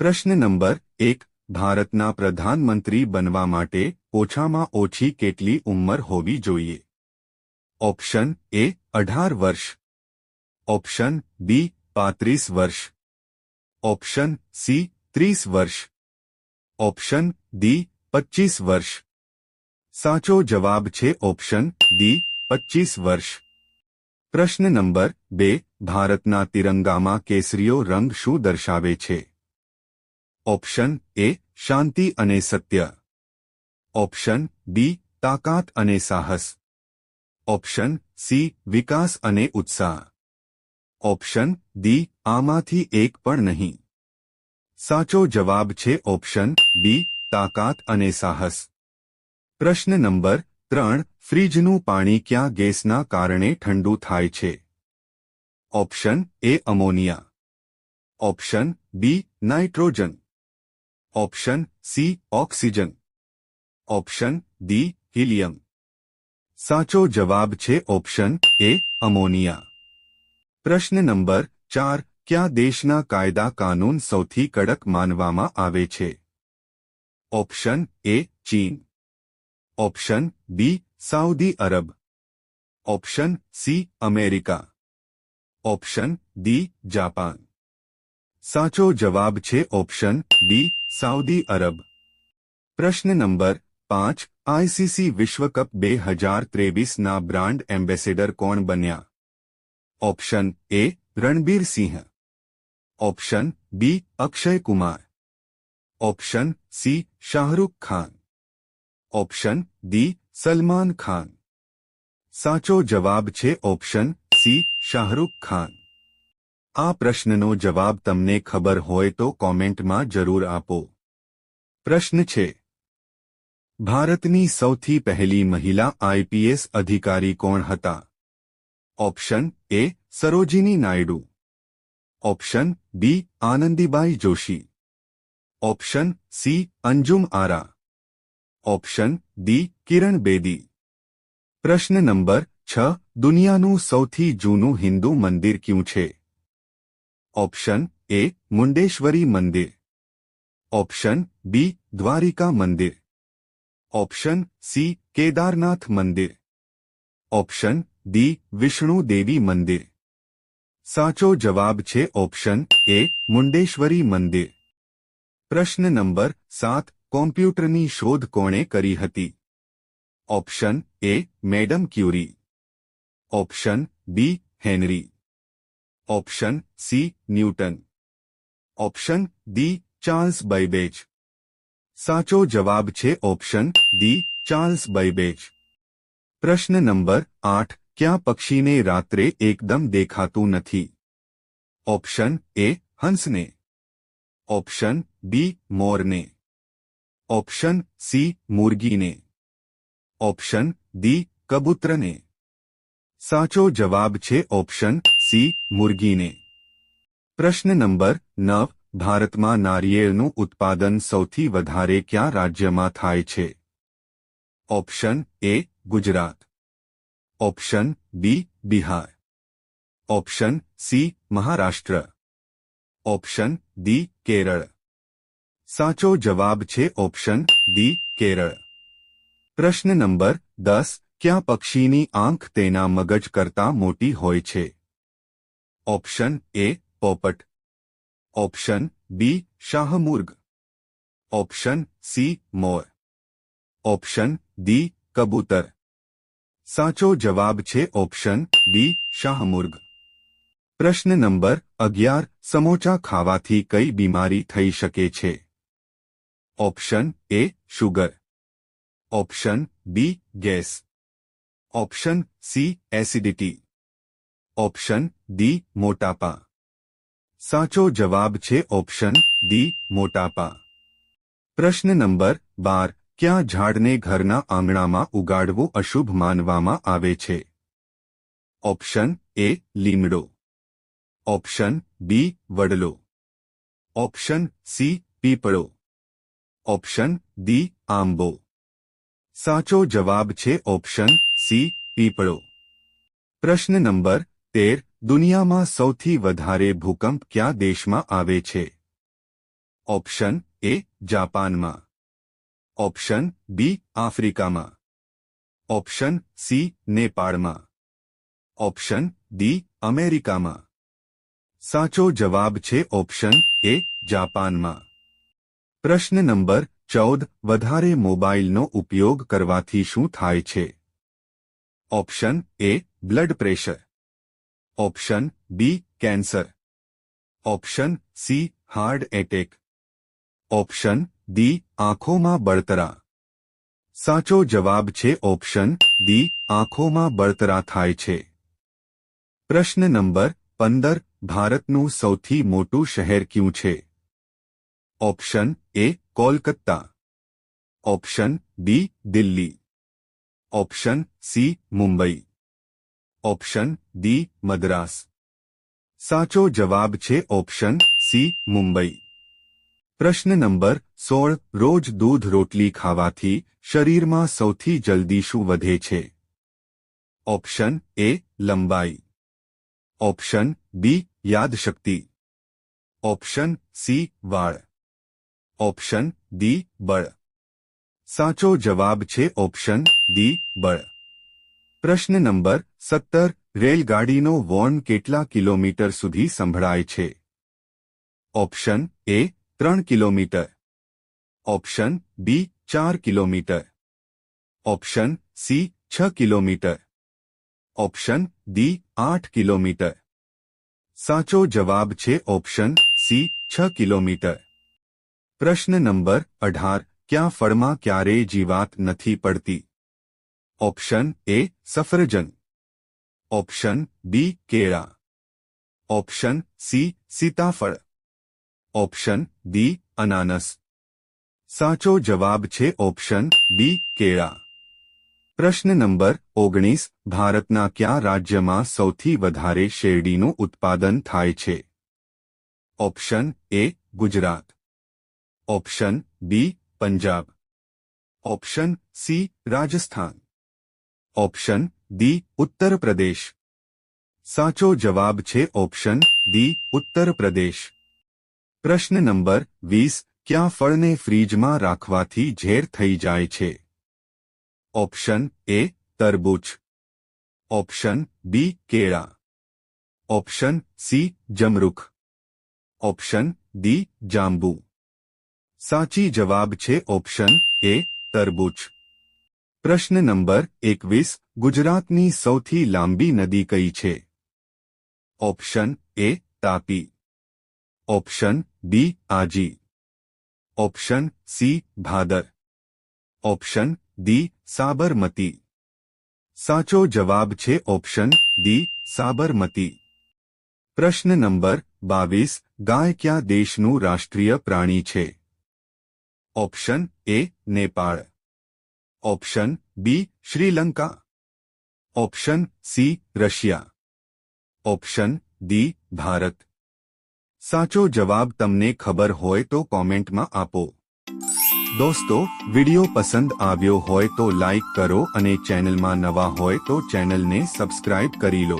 પ્રશ્ન નંબર એક ભારતના પ્રધાનમંત્રી બનવા માટે ઓછામાં ઓછી કેટલી ઉંમર હોવી જોઈએ ઓપ્શન એ અઢાર વર્ષ ઓપ્શન બી પાંત્રીસ વર્ષ ઓપ્શન સી ત્રીસ વર્ષ ઓપ્શન ડી પચ્ચીસ વર્ષ સાચો જવાબ છે ઓપ્શન ડી પચ્ચીસ વર્ષ પ્રશ્ન નંબર બે ભારતના તિરંગામાં કેસરીયો રંગ શું દર્શાવે છે ઓપ્શન એ શાંતિ અને સત્ય. ઓપ્શન બી તાકાત અને સાહસ. ઓપ્શન સી વિકાસ અને ઉત્સાહ. ઓપ્શન ડી આમાંથી એક પણ નહીં. સાચો જવાબ છે ઓપ્શન બી તાકાત અને સાહસ. પ્રશ્ન નંબર ત્રણ, ફ્રીજનું પાણી ક્યાં ગેસના કારણે ઠંડુ થાય છે? Option A ammonia. Option B nitrogen. option C oxygen option D helium સાચો જવાબ છે ઓપ્શન એ અમોનિયા પ્રશ્ન નંબર ચાર કયા દેશના કાયદા કાનૂન સૌથી કડક માનવામાં આવે છે ઓપ્શન એ ચીન option B Saudi Arab option C America option D Japan સાચો જવાબ છે ઓપ્શન બી સાઉદી અરબ પ્રશ્ન નંબર પાંચ આઈસીસી વિશ્વકપ બે હજાર ત્રેવીસના બ્રાન્ડ એમ્બેસેડર કોણ બન્યા option A Ranbir Singh option B Akshay Kumar option C Shahrukh Khan option D Salman Khan સાચો જવાબ છે ઓપ્શન સી શાહરૂખ ખાન આ પ્રશ્નનો જવાબ તમને ખબર હોય તો કોમેન્ટમાં જરૂર આપો. પ્રશ્ન છે. ભારતની સૌથી પહેલી મહિલા આઈપીએસ અધિકારી કોણ હતા? Option A Sarojini Naidu. Option B Anandibai Joshi. Option C Anjum Ara. Option D Kiran Bedi. પ્રશ્ન નંબર છ, દુનિયાનું સૌથી જૂનું હિન્દુ મંદિર ક્યું છે? ઓપ્શન એ મુંડેશ્વરી મંદિર ઓપ્શન બી દ્વારિકા મંદિર ઓપ્શન સી કેદારનાથ મંદિર ઓપ્શન ડી વિષ્ણુ દેવી મંદિર સાચો જવાબ છે ઓપ્શન એ મુંડેશ્વરી મંદિર પ્રશ્ન નંબર સાત કોમ્પ્યુટરની શોધ કોણે કરી હતી option A madam Curie option B Henry option C Newton option D Charles Babbage સાચો જવાબ છે ઓપ્શન ડી ચાર્લ્સ બૈબેજ પ્રશ્ન નંબર આઠ ક્યાં પક્ષીને રાત્રે એકદમ દેખાતું નથી option A હંસને option B મોરને option C મુરગીને option D કબૂતરને સાચો જવાબ છે ઓપ્શન સી મુરગીને પ્રશ્ન નંબર નવ ભારતમાં નારિયેળનું ઉત્પાદન સૌથી વધારે ક્યાં રાજ્યમાં થાય છે option A Gujarat option B Bihar option C Maharashtra option D Kerala સાચો જવાબ છે ઓપ્શન ડી કેરળ પ્રશ્ન નંબર દસ ક્યાં પક્ષીની આંખ તેના મગજ કરતાં મોટી હોય છે ઓપ્શન એ પોપટ ઓપ્શન બી શાહમુર્ગ ઓપ્શન સી મોર ઓપ્શન ડી કબૂતર સાચો જવાબ છે ઓપ્શન બી શાહમુર્ગ પ્રશ્ન નંબર અગિયાર સમોચા ખાવાથી કઈ બીમારી થઈ શકે છે option A sugar option B gas option C acidity option D, મોટાપા. સાચો જવાબ છે ઓપ્શન ડી, મોટાપા. પ્રશ્ન નંબર બાર, ક્યાં ઝાડને ઘરના આંગણામાં ઉગાડવું અશુભ માનવામાં આવે છે? ઓપ્શન એ, લીમડો. ઓપ્શન બી, વડલો. ઓપ્શન સી, પીપળો. ઓપ્શન ડી, આંબો. સાચો જવાબ છે ઓપ્શન સી, પીપળો. પ્રશ્ન નંબર તેર દુનિયામાં સૌથી વધારે ભૂકંપ કયા દેશમાં આવે છે ઓપ્શન એ જાપાનમાં ઓપ્શન બી આફ્રિકામાં ઓપ્શન સી નેપાળમાં ઓપ્શન ડી અમેરિકામાં સાચો જવાબ છે ઓપ્શન એ જાપાનમાં પ્રશ્ન નંબર ચૌદ વધારે મોબાઈલનો ઉપયોગ કરવાથી શું થાય છે ઓપ્શન એ blood pressure option B cancer option C heart attack option D આંખોમાં બળતરા સાચો જવાબ છે ઓપ્શન ડી આંખોમાં બળતરા થાય છે પ્રશ્ન નંબર પંદર ભારતનું સૌથી મોટું શહેર ક્યું છે option A Kolkata option B Delhi option C Mumbai option D Madras સાચો જવાબ છે ઓપ્શન સી મુંબઈ પ્રશ્ન નંબર સોળ રોજ દૂધ રોટલી ખાવાથી શરીરમાં સૌથી જલ્દી શું વધે છે ઓપ્શન એ લંબાઈ ઓપ્શન બી યાદશક્તિ ઓપ્શન સી વાળ ઓપ્શન ડી બળ સાચો જવાબ છે ઓપ્શન ડી બળ પ્રશ્ન નંબર સત્તર રેલગાડીનો વોર્ન કેટલા કિલોમીટર સુધી સંભળાય છે ઓપ્શન એ ત્રણ કિલોમીટર ઓપ્શન બી ચાર કિલોમીટર ઓપ્શન સી છ કિલોમીટર ઓપ્શન ડી આઠ કિલોમીટર સાચો જવાબ છે ઓપ્શન સી છ કિલોમીટર પ્રશ્ન નંબર અઢાર ક્યાં ફળમાં ક્યારેય જીવાત નથી પડતી ઓપ્શન એ સફરજન ઓપ્શન બી કેળા ઓપ્શન સી સીતાફળ ઓપ્શન ડી અનાનસ સાચો જવાબ છે ઓપ્શન બી કેળા પ્રશ્ન નંબર ઓગણીસ ભારતના કયા રાજ્યમાં સૌથી વધારે શેરડીનું ઉત્પાદન થાય છે option A Gujarat option B Punjab option C Rajasthan option D Uttar Pradesh સાચો જવાબ છે ઓપ્શન ડી ઉત્તર પ્રદેશ પ્રશ્ન નંબર વીસ ક્યાં ફળને ફ્રીજમાં રાખવાથી ઝેર થઈ જાય છે ઓપ્શન એ તરબૂચ ઓપ્શન બી કેળા ઓપ્શન સી જમરૂખ ઓપ્શન ડી જાંબુ સાચી જવાબ છે ઓપ્શન એ તરબૂચ પ્રશ્ન નંબર એકવીસ ગુજરાતની સૌથી લાંબી નદી કઈ છે option A Tapi option B Aji option C Bhadar option D Sabarmati સાચો જવાબ છે ઓપ્શન ડી સાબરમતી પ્રશ્ન નંબર બાવીસ ગાય ક્યાં દેશનું રાષ્ટ્રીય પ્રાણી છે option A Nepal option B Sri Lanka option C Russia option D Bharat સાચો જવાબ તમને ખબર હોય તો કોમેન્ટમાં આપો. દોસ્તો, વિડિયો પસંદ આવ્યો હોય તો લાઈક કરો અને ચેનલમાં નવા હોય તો ચેનલને સબસ્ક્રાઇબ કરી લો.